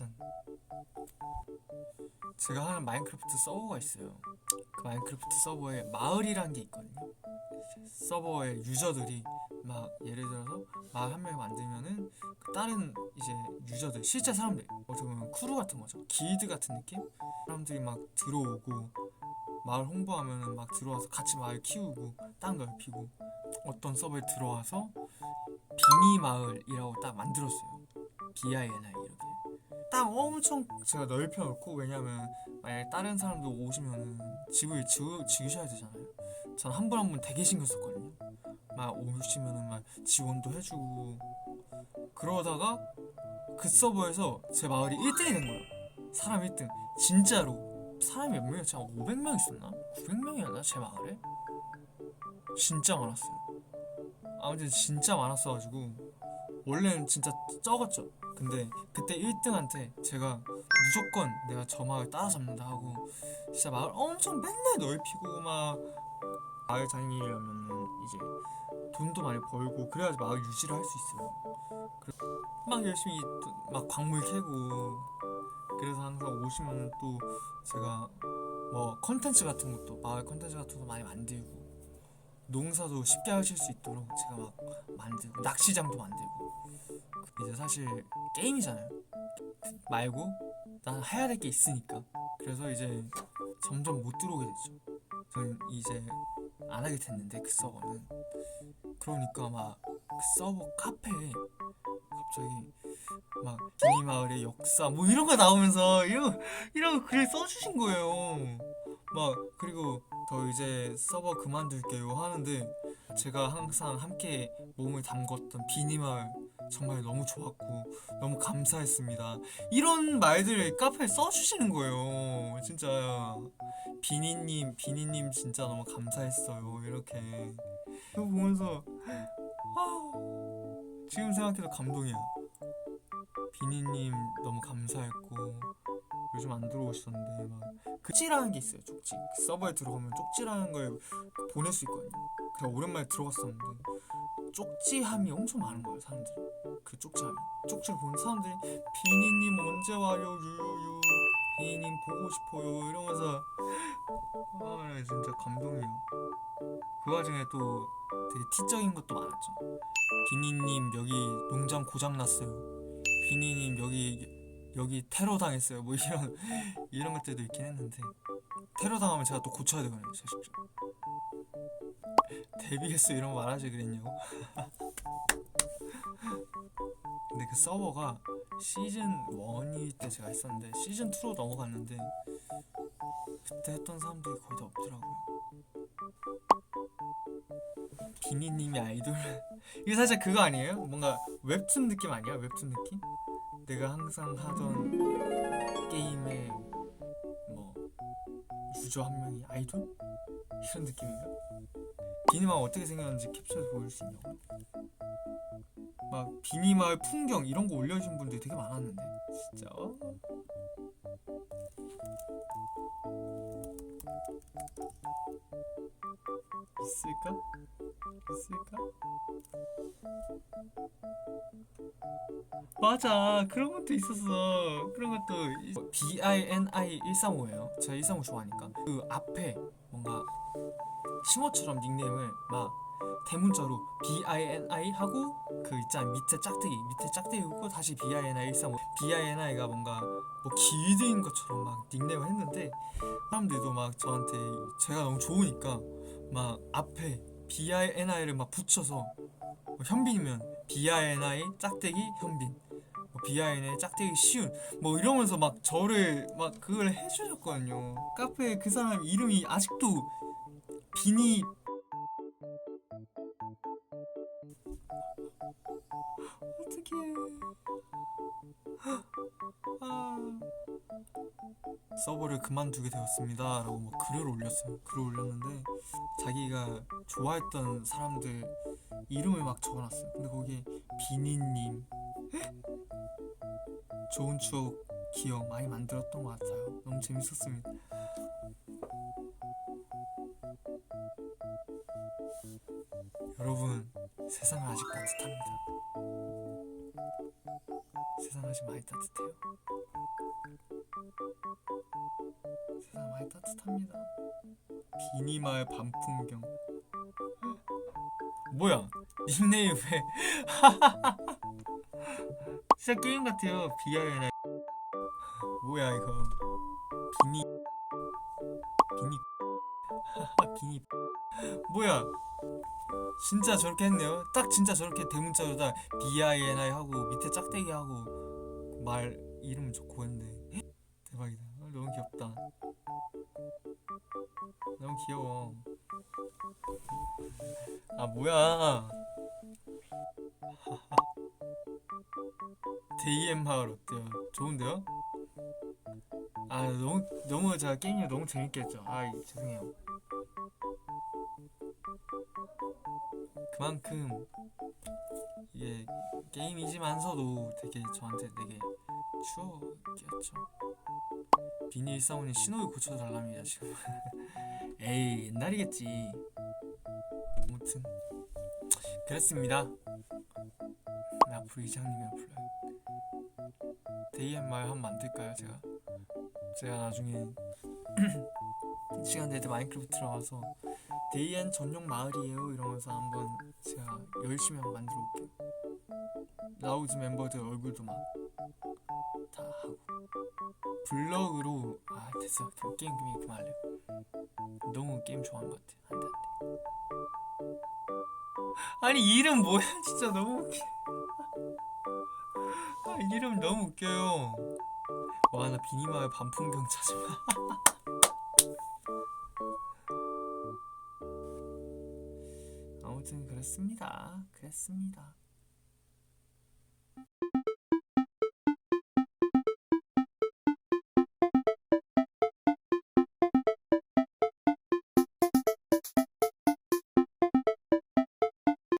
짜잔. 제가 하는 마인크래프트 서버가 있어요. 그 마인크래프트 서버에 마을이란 게 있거든요. 서버의 유저들이 막 예를 들어서 마을 한 명이 만들면은 그 다른 이제 유저들 실제 사람들 어떻게 보면 크루 같은 거죠. 길드 같은 느낌? 사람들이 막 들어오고 마을 홍보하면은 막 들어와서 같이 마을 키우고 땅 넓히고 어떤 서버에 들어와서 비니 마을이라고 딱 만들었어요. B-I-N-I 이렇게 땅 엄청 제가 넓혀놓고 왜냐면 만약에 다른 사람도 오시면은 집을 지, 지으셔야 되잖아요. 전한분한분 되게 신경 썼거든요. 막 오시면은 막 지원도 해주고 그러다가 그 서버에서 제 마을이 1등이 된 거예요. 사람 1등 진짜로 사람이 몇 명이었지? 한 500명 있었나? 900명이었나? 제 마을에? 진짜 많았어요. 아무튼 진짜 많았어가지고 원래는 진짜 적었죠. 근데 그때 1등한테 제가 무조건 내가 저 마을 따라잡는다 하고 진짜 마을 엄청 맨날 넓히고 막 마을 다니려면 이제 돈도 많이 벌고 그래야지 마을 유지를 할 수 있어요. 막 열심히 또- 막 광물 캐고 그래서 항상 오시면 또 제가 뭐 컨텐츠 같은 것도 마을 컨텐츠 같은 것도 많이 만들고 농사도 쉽게 하실 수 있도록 제가 막 만들고 낚시장도 만들고. 이제 사실 게임이잖아요. 말고 난 해야 될 게 있으니까. 그래서 이제 점점 못 들어오게 됐죠. 저는 이제 안 하게 됐는데 그 서버는. 그러니까 막 그 서버 카페에 갑자기 막 비니마을의 역사 뭐 이런 거 나오면서 이런 이런 글을 써주신 거예요 막 그리고 저 이제 서버 그만둘게요 하는데 제가 항상 함께 몸을 담궜던 비니 마을 정말 너무 좋았고 너무 감사했습니다. 이런 말들을 카페에 써주시는 거예요. 진짜 비니님 비니님 진짜 너무 감사했어요. 이렇게 이거 보면서 아, 지금 생각해도 감동이야. 비니님 너무 감사했고 요즘 안 들어오시던데 막 쪽지라는 게 있어요. 쪽지 그 서버에 들어가면 쪽지라는 걸 보낼 수 있거든요. 그래서 오랜만에 들어갔었는데 쪽지함이 엄청 많은 거예요. 사람들이 그 쪽지함이 쪽지를 보는 사람들이 비니님 언제 와요 유유유 비니님 보고 싶어요 이러면서 아 진짜 감동이에요. 그 와중에 또 되게 티적인 것도 많았죠. 비니님 여기 농장 고장 났어요. 비니님 여기 여기 테러 당했어요. 뭐 이런 이런 것들도 있긴 했는데 테러 당하면 제가 또 고쳐야 되거든요. 제가 직접. 데뷔했어 이런 거 말하지 그랬냐고. 근데 그 서버가 시즌 1일 때 제가 했었는데 시즌 2로 넘어갔는데 그때 했던 사람들이 거의 다 없더라고요. 비니님이 아이돌 이게 살짝 그거 아니에요? 뭔가 웹툰 느낌 아니야? 웹툰 느낌? 내가 항상 하던 게임의 뭐 유저 한 명이 아이돌? 이런 느낌인가? 비니마을 어떻게 생겼는지 캡처해서 보여줄 수 있냐고 막 비니마을 풍경 이런 거 올려주신 분들이 되게 많았는데 진짜 어? 있을까? 있을까? 맞아. 그런 것도 있었어. 그런 것도 B-I-N-I 135예요. 제가 135 좋아하니까. 그 앞에 뭔가 싱어처럼 닉네임을 막 대문자로 B-I-N-I 하고 그 있잖아. 밑에 짝대기 밑에 짝대기 긋고 다시 B-I-N-I 135 B-I-N-I가 뭔가 뭐 길드인 것처럼 막 닉네임을 했는데 사람들도 막 저한테 제가 너무 좋으니까 막 앞에 B-I-N-I를 막 붙여서 뭐 현빈이면 B-I-N-I 짝대기 현빈 뭐 B-I-N-I 짝대기 시윤 뭐 이러면서 막 저를 막 그걸 해주셨거든요. 카페에 그 사람 이름이 아직도 비니. 어떡해. 아. 서버를 그만두게 되었습니다. 라고 뭐 글을 올렸어요. 글을 올렸는데 자기가 좋아했던 사람들 이름을 막 적어놨어요. 근데 거기에 비니님 좋은 추억 기억 많이 만들었던 것 같아요. 너무 재밌었습니다. 여러분 세상은 아직 따뜻합니다. 세상 아직 많이 따뜻해요. 세상 많이 따뜻합니다. 비니마을 밤 풍경. 뭐야? 닉네임 왜? 진짜 게임 같아요. 비아이나 뭐야 이거? 비니 비니 비니 뭐야? 진짜 저렇게 했네요. 딱 진짜 저렇게 대문자로다 B-I-N-I 하고 밑에 짝대기 하고 말 이름 좋고 했는데 대박이다. 아, 너무 귀엽다. 너무 귀여워. 아 뭐야? 데이엠 마을 어때요? 좋은데요? 아 너무 너무 제가 게임이 너무 재밌게 했죠. 아 죄송해요. 그만큼 이게 게임이지만서도 되게 저한테 되게 추억이었죠. 비닐 사운이 신호를 고쳐달랍니다 지금. 에이 옛날이겠지. 아무튼 그랬습니다. 나 앞으로 이장님이랑 불러요. 말 한번 만들까요 제가? 제가 나중에 시간 될 때 마인크래프트 들어와서 데이앤 전용 마을이에요. 이러면서 한번 제가 열심히 한번 만들어 볼게요. 라우즈 멤버들 얼굴도 막 다 하고. 블럭으로 아 됐어. 그럼 게임 그만 그만할래요. 너무 게임 좋아하는 것 같아. 안돼 안돼. 아니 이름 뭐야? 진짜 너무 웃겨. 아 이름 너무 웃겨요. 와 나 비니마을 반풍경 찾으면 아무튼 그렇습니다. 그랬습니다.